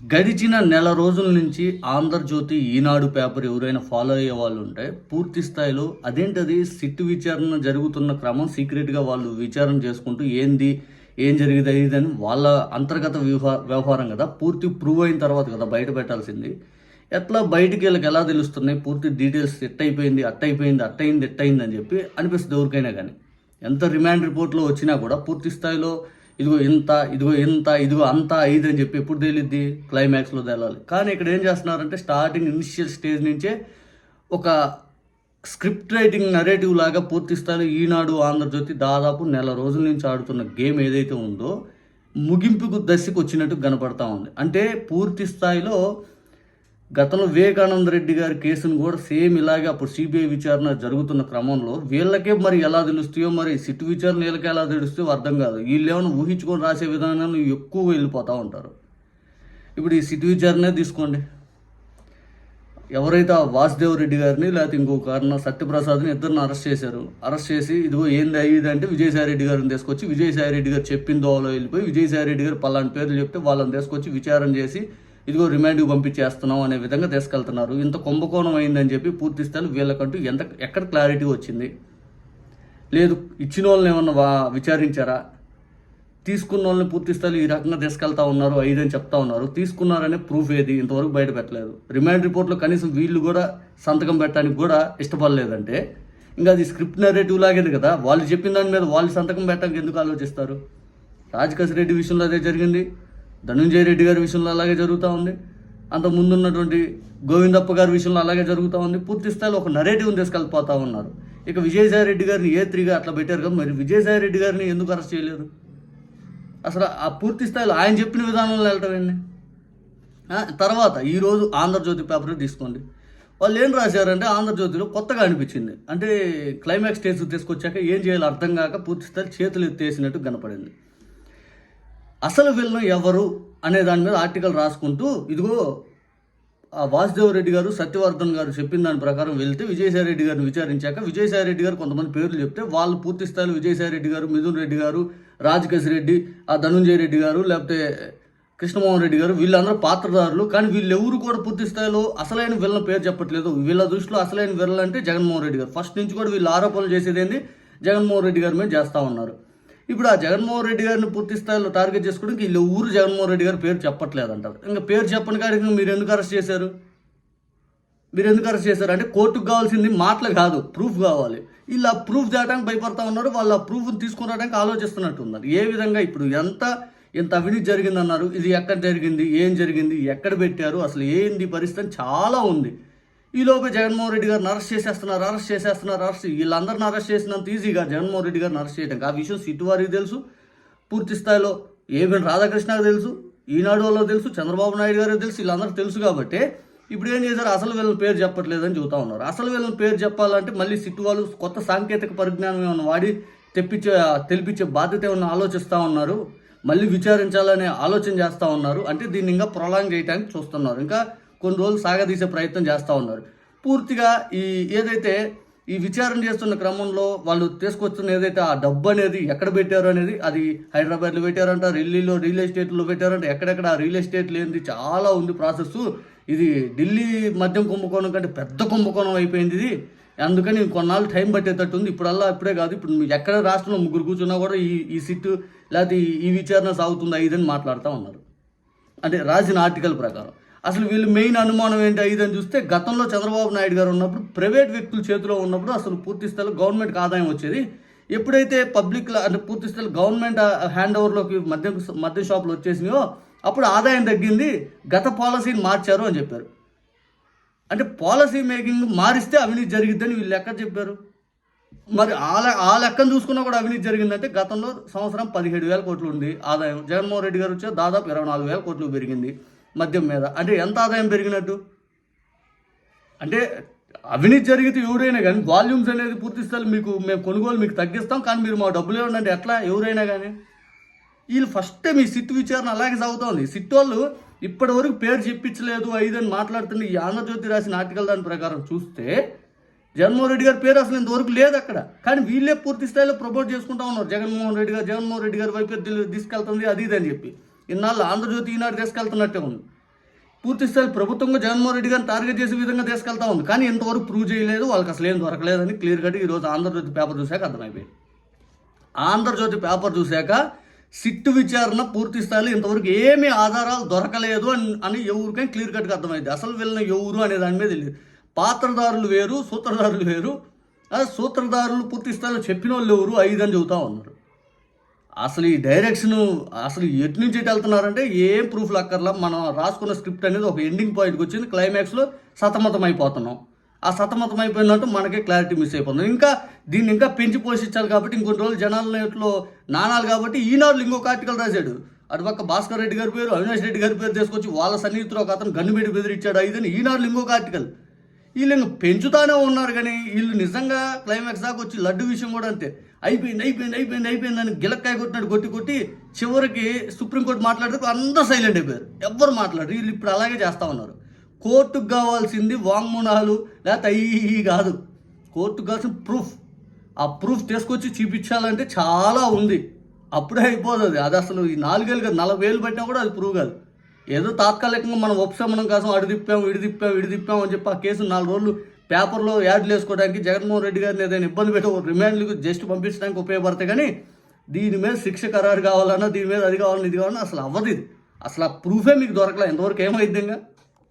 గడిచిన నెల రోజుల నుంచి ఆంధ్రజ్యోతి ఈనాడు పేపర్ ఎవరైనా ఫాలో అయ్యే వాళ్ళు ఉంటే పూర్తి స్థాయిలో అదేంటది సిట్ విచారణ జరుగుతున్న క్రమం సీక్రెట్గా వాళ్ళు విచారణ చేసుకుంటూ ఏంది ఏం జరిగింది అది అని వాళ్ళ అంతర్గత వ్యవహార వ్యవహారం కదా పూర్తి ప్రూవ్ అయిన తర్వాత కదా బయట పెట్టాల్సింది. ఎట్లా బయటికి వీళ్ళకి ఎలా తెలుస్తున్నాయి పూర్తి డీటెయిల్స్ ఎట్ అయిపోయింది అట్ అయిపోయింది అట్ అయింది ఎట్ అయింది అని చెప్పి అనిపిస్తుంది ఎవరికైనా కానీ. ఎంత రిమాండ్ రిపోర్ట్లో వచ్చినా కూడా పూర్తి స్థాయిలో ఇదిగో ఇంత ఇదిగో ఇంత ఇదిగో అంత ఐదు అని చెప్పి ఎప్పుడు తేలిద్ది? క్లైమాక్స్లో తేలాలి. కానీ ఇక్కడ ఏం చేస్తున్నారంటే స్టార్టింగ్ ఇనిషియల్ స్టేజ్ నుంచే ఒక స్క్రిప్ట్ రైటింగ్ నరేటివ్ లాగా పూర్తి స్థాయిలో ఈనాడు ఆంధ్రజ్యోతి దాదాపు నెల రోజుల నుంచి ఆడుతున్న గేమ్ ఏదైతే ఉందో ముగింపుకు దశకు వచ్చినట్టు కనపడతా ఉంది. అంటే పూర్తి స్థాయిలో గతంలో వివేకానంద రెడ్డి గారి కేసును కూడా సేమ్ ఇలాగే అప్పుడు సిబిఐ విచారణ జరుగుతున్న క్రమంలో వీళ్ళకే మరి ఎలా తెలుస్తాయో మరి సిట్ విచారణ వీళ్ళకి ఎలా తెలుస్తాయో అర్థం కాదు. వీళ్ళేమైనా ఊహించుకొని రాసే విధానాన్ని ఎక్కువ వెళ్ళిపోతూ ఉంటారు. ఇప్పుడు ఈ సిట్ విచారణే తీసుకోండి. ఎవరైతే వాసుదేవ్ రెడ్డి గారిని లేకపోతే ఇంకో కారణం సత్యప్రసాద్ని ఇద్దరిని అరెస్ట్ చేశారు. అరెస్ట్ చేసి ఇదిగో ఏంది అయ్యేది అంటే విజయసాయి రెడ్డి గారిని తీసుకొచ్చి విజయసాయి రెడ్డి గారు చెప్పిన దోవలో వెళ్ళిపోయి విజయసాయి రెడ్డి గారు పలాంటి పేర్లు చెప్తే వాళ్ళని తీసుకొచ్చి విచారణ చేసి ఇదిగో రిమాండ్కి పంపించేస్తున్నాం అనే విధంగా తీసుకెళ్తున్నారు. ఇంత కుంభకోణం అయిందని చెప్పి పూర్తి స్థాయిలో వీళ్ళకంటూ ఎంత ఎక్కడ క్లారిటీ వచ్చింది? లేదు ఇచ్చిన వాళ్ళని ఏమన్నా వా విచారించారా? తీసుకున్న వాళ్ళని పూర్తి స్థాయిలో ఈ రకంగా తీసుకెళ్తా ఉన్నారు ఐదని చెప్తా ఉన్నారు. తీసుకున్నారనే ప్రూఫ్ ఏది? ఇంతవరకు బయట పెట్టలేదు. రిమాండ్ రిపోర్ట్లో కనీసం వీళ్ళు కూడా సంతకం పెట్టడానికి కూడా ఇష్టపడలేదంటే ఇంకా అది స్క్రిప్ట్ నెరేటివ్ లాగేది కదా. వాళ్ళు చెప్పిన దాని మీద వాళ్ళు సంతకం పెట్టడానికి ఎందుకు ఆలోచిస్తారు? రాజకేశ్ రెడ్డి విషయంలో అదే జరిగింది. ధనుంజయ రెడ్డి గారి విషయంలో అలాగే జరుగుతూ ఉంది. అంత ముందున్నటువంటి గోవిందప్ప గారి విషయంలో అలాగే జరుగుతూ ఉంది. పూర్తి స్థాయిలో ఒక నరేటివ్ని తీసుకెళ్ళిపోతా ఉన్నారు. ఇక విజయసాయి రెడ్డి గారిని ఏ త్రీగా అట్లా పెట్టారు కదా మరి విజయసాయి రెడ్డి గారిని ఎందుకు అరెస్ట్ చేయలేదు? అసలు ఆ పూర్తి స్థాయిలో ఆయన చెప్పిన విధానంలో వెళ్ళటం తర్వాత ఈరోజు ఆంధ్రజ్యోతి పేపర్ తీసుకోండి. వాళ్ళు ఏం రాశారంటే ఆంధ్రజ్యోతిలో కొత్తగా అనిపించింది. అంటే క్లైమాక్స్ స్టేజ్ తీసుకొచ్చాక ఏం చేయాలో అర్థం కాక పూర్తి స్థాయి చేతులు ఎత్తేసినట్టు కనపడింది. అసలు విలన్ ఎవరు అనే దాని మీద ఆర్టికల్ రాసుకుంటూ ఇదిగో ఆ వాసుదేవ్ రెడ్డి గారు సత్యవర్ధన్ గారు చెప్పిన దాని ప్రకారం వెళ్తే విజయసాయి రెడ్డి గారిని విచారించాక విజయసాయి రెడ్డి గారు కొంతమంది పేర్లు చెప్తే వాళ్ళు పూర్తి స్థాయిలో విజయసాయి రెడ్డి గారు మిథున్ రెడ్డి గారు రాజకేశ్ రెడ్డి ఆ ధనుంజయ రెడ్డి గారు లేకపోతే కృష్ణమోహన్ రెడ్డి గారు వీళ్ళందరూ పాత్రదారులు కానీ వీళ్ళెవరు కూడా పూర్తి స్థాయిలో అసలైన విలన్ పేరు చెప్పట్లేదు. వీళ్ళ దృష్టిలో అసలైన విలన్ జగన్మోహన్ రెడ్డి గారు. ఫస్ట్ నుంచి కూడా వీళ్ళు ఆరోపణలు చేసేది ఏంది? జగన్మోహన్ రెడ్డి గారి మీద చేస్తూ ఉన్నారు. ఇప్పుడు ఆ జగన్మోహన్ రెడ్డి గారిని పూర్తి స్థాయిలో టార్గెట్ చేసుకోవడానికి వీళ్ళు ఊరు జగన్మోహన్ రెడ్డి గారి పేరు చెప్పట్లేదు అంటారు ఇంకా పేరు చెప్పని కాడికి మీరు ఎందుకు అరెస్ట్ చేశారు? మీరు ఎందుకు అరెస్ట్ చేశారు? అంటే కోర్టుకు కావాల్సింది మాటలు కాదు ప్రూఫ్ కావాలి. వీళ్ళు ఆ ప్రూఫ్ దాటానికి భయపడతా ఉన్నారు వాళ్ళు ఆ ప్రూఫ్ని తీసుకుని రావడానికి ఆలోచిస్తున్నట్టు ఉన్నారు. ఏ విధంగా ఇప్పుడు ఎంత ఎంత అవినీతి జరిగిందన్నారు? ఇది ఎక్కడ జరిగింది? ఏం జరిగింది? ఎక్కడ పెట్టారు? అసలు ఏంది పరిస్థితి? చాలా ఉంది. ఈలోపు జగన్మోహన్ రెడ్డి గారిని అరెస్ట్ చేసేస్తున్నారు అరెస్ట్ చేసేస్తున్నారు అరెస్ట్ వీళ్ళందరిని అరెస్ట్ చేసినంత ఈజీగా జగన్మోహన్ రెడ్డి గారిని అరెస్ట్ చేయడానికి ఆ విషయం సిట్టు వారికి తెలుసు పూర్తి స్థాయిలో ఏబిఎన్ రాధాకృష్ణకు తెలుసు ఈనాడు వాళ్ళకి తెలుసు చంద్రబాబు నాయుడు గారికి తెలుసు వీళ్ళందరికీ తెలుసు కాబట్టి ఇప్పుడు ఏం చేశారు? అసలు వీళ్ళని పేరు చెప్పట్లేదని చెబుతా ఉన్నారు. అసలు వీళ్ళని పేరు చెప్పాలంటే మళ్ళీ సిట్టు వాళ్ళు కొత్త సాంకేతిక పరిజ్ఞానం ఏమైనా వాడి తెప్పించే తెలిపించే బాధ్యత ఏమైనా ఆలోచిస్తూ ఉన్నారు మళ్ళీ విచారించాలనే ఆలోచన చేస్తూ ఉన్నారు. అంటే దీన్ని ఇంకా ప్రొలాంగ్ చేయడానికి చూస్తున్నారు. ఇంకా కొన్ని రోజులు సాగదీసే ప్రయత్నం చేస్తూ ఉన్నారు. పూర్తిగా ఈ ఏదైతే ఈ విచారణ చేస్తున్న క్రమంలో వాళ్ళు తీసుకొస్తున్న ఏదైతే ఆ డబ్బు అనేది ఎక్కడ పెట్టారు అనేది అది హైదరాబాద్లో పెట్టారంట ఢిల్లీలో రియల్ ఎస్టేట్లో పెట్టారంట ఎక్కడెక్కడ ఆ రియల్ ఎస్టేట్ లేనిది చాలా ఉంది ప్రాసెస్ ఇది ఢిల్లీ మద్యం కుంభకోణం కంటే పెద్ద కుంభకోణం అయిపోయింది ఇది. అందుకని కొన్నాళ్ళు టైం పట్టేటట్టు ఉంది. ఇప్పుడల్లా ఇప్పుడే కాదు ఇప్పుడు ఎక్కడ రాష్ట్రంలో ముగ్గురు కూర్చున్నా కూడా ఈ ఈ సిట్ లేకపోతే ఈ- ఈ విచారణ సాగుతుందా ఇదని మాట్లాడుతూ ఉన్నారు. అంటే రాసిన ఆర్టికల్ ప్రకారం. అసలు వీళ్ళు మెయిన్ అనుమానం ఏంటి ఇదని చూస్తే గతంలో చంద్రబాబు నాయుడు గారు ఉన్నప్పుడు ప్రైవేట్ వ్యక్తుల చేతిలో ఉన్నప్పుడు అసలు పూర్తి స్థాయిలో గవర్నమెంట్కి ఆదాయం వచ్చేది. ఎప్పుడైతే పబ్లిక్ అంటే పూర్తి స్థాయిలో గవర్నమెంట్ హ్యాండ్ ఓవర్లోకి మద్యం మద్య షాపులు వచ్చేసినాయో అప్పుడు ఆదాయం తగ్గింది. గత పాలసీని మార్చారు అని చెప్పారు. అంటే పాలసీ మేకింగ్ మారిస్తే అవినీతి జరిగిద్దని వీళ్ళు లెక్క చెప్పారు. మరి ఆ లెక్కను చూసుకున్నా కూడా అవినీతి జరిగిందంటే గతంలో సంవత్సరం పదిహేడు వేల కోట్లు ఉంది ఆదాయం. జగన్మోహన్ రెడ్డి గారు వచ్చే దాదాపు ఇరవై నాలుగు వేల కోట్లు పెరిగింది. మద్యం మీద. అంటే ఎంత ఆదాయం పెరిగినట్టు? అంటే అవినీతి జరిగితే ఎవరైనా కానీ వాల్యూమ్స్ అనేది పూర్తి స్థాయి మీకు మేము కొనుగోలు మీకు తగ్గిస్తాం కానీ మీరు మా డబ్బులు ఇవ్వండి ఎట్లా? ఎవరైనా కానీ. వీళ్ళు ఫస్ట్ మీ సిట్ విచారణ అలాగే సాగుతోంది సిట్ వాళ్ళు ఇప్పటి వరకు పేరు చెప్పించలేదు ఐదు అని మాట్లాడుతున్న ఈ ఆంధ్రజ్యోతి రాసిన ఆర్టికల్ దాని ప్రకారం చూస్తే జగన్మోహన్ రెడ్డి గారి పేరు అసలు ఇంతవరకు లేదు అక్కడ. కానీ వీళ్ళే పూర్తి స్థాయిలో ప్రమోట్ చేసుకుంటా ఉన్నారు. జగన్మోహన్ రెడ్డి గారు జగన్మోహన్ రెడ్డి గారి వైపు తీసుకెళ్తుంది అది ఇది అని చెప్పి. ఇన్నాళ్ళు ఆంధ్రజ్యోతి ఈనాడు తీసుకెళ్తున్నట్టే ఉంది. పూర్తిస్థాయి ప్రభుత్వంగా జగన్మోహన్ రెడ్డి గారిని టార్గెట్ చేసే విధంగా తీసుకెళ్తా ఉంది. కానీ ఇంతవరకు ప్రూవ్ చేయలేదు వాళ్ళకి అసలు ఏం దొరకలేదని క్లియర్ కట్ ఈరోజు ఆంధ్రజ్యోతి పేపర్ చూశాక అర్థమైపోయింది. ఆంధ్రజ్యోతి పేపర్ చూశాక సిట్టు విచారణ పూర్తి స్థాయిలో ఇంతవరకు ఏమీ ఆధారాలు దొరకలేదు అని అని ఎవరికైనా క్లియర్ కట్గా అర్థమైంది. అసలు వీళ్ళని ఎవరు అనే దాని మీద తెలియదు పాత్రదారులు వేరు సూత్రధారులు వేరు. అదే సూత్రధారులు పూర్తి స్థాయిలో చెప్పిన వాళ్ళు ఎవరు? ఐదు అని చెబుతా ఉన్నారు. అసలు ఈ డైరెక్షన్ అసలు ఎటు నుంచి ఎటు వెళ్తున్నారంటే ఏం ప్రూఫ్లు అక్కర్లా. మనం రాసుకున్న స్క్రిప్ట్ అనేది ఒక ఎండింగ్ పాయింట్కి వచ్చింది క్లైమాక్స్లో సతమతం అయిపోతున్నాం. ఆ సతమతం అయిపోయినట్టు మనకే క్లారిటీ మిస్ అయిపోతుంది. ఇంకా దీన్ని ఇంకా పెంచి పోషించాలి కాబట్టి ఇంకొన్ని రోజులు జనాల నేట్లో నానాలు కాబట్టి ఈనాడు ఇంకొక ఆర్టికల్ రాశాడు. అటుపక్క భాస్కర్ రెడ్డి గారి పేరు అవినాష్ రెడ్డి గారి పేరు తీసుకొచ్చి వాళ్ళ సన్నిహితులు ఒక అతను గన్ను బెదిరిచ్చాడు బెదిరించాడు ఐదని ఈనాడు ఇంకొక ఆర్టికల్ వీళ్ళు పెంచుతానే ఉన్నారు కానీ వీళ్ళు నిజంగా క్లైమాక్స్ దాకా వచ్చి లడ్డు విషయం కూడా అంతే. అయిపోయింది అయిపోయింది అయిపోయింది అయిపోయింది అని గిలక్కాయ కొట్టినట్టు కొట్టి కొట్టి చివరికి సుప్రీంకోర్టు మాట్లాడితే అందరూ సైలెంట్ అయిపోయారు. ఎవ్వరు మాట్లాడరు. వీళ్ళు ఇప్పుడు అలాగే చేస్తా ఉన్నారు. కోర్టుకు కావాల్సింది వాంగ్మూనాలు లేకపోతే అయ్యి కాదు. కోర్టుకు కావాల్సిన ప్రూఫ్. ఆ ప్రూఫ్ తీసుకొచ్చి చూపించాలంటే చాలా ఉంది. అప్పుడే అయిపోతుంది. అది అసలు ఈ నాలుగేళ్ళు కాదు నలభై వేలు పట్టినా కూడా అది ప్రూవ్ కాదు. ఏదో తాత్కాలికంగా మనం ఉపశమనం కోసం అడిదిప్పాం విడిదిప్పాం విడిదిప్పాం అని చెప్పి ఆ కేసు నాలుగు రోజులు పేపర్లో యాడ్లు వేసుకోవడానికి జగన్మోహన్ రెడ్డి గారిని ఏదైనా ఇబ్బంది పెట్టి ఒక రిమాండ్లకు జస్ట్ పంపించడానికి ఉపయోగపడతాయి కానీ దీని మీద శిక్ష ఖరారు కావాలన్నా దీని మీద అది కావాలన్నా ఇది కావాలన్నా అసలు అవ్వదు ఇది. అసలు ఆ ప్రూఫే మీకు దొరకలే. ఇంతవరకు ఏమైంది ఇంకా?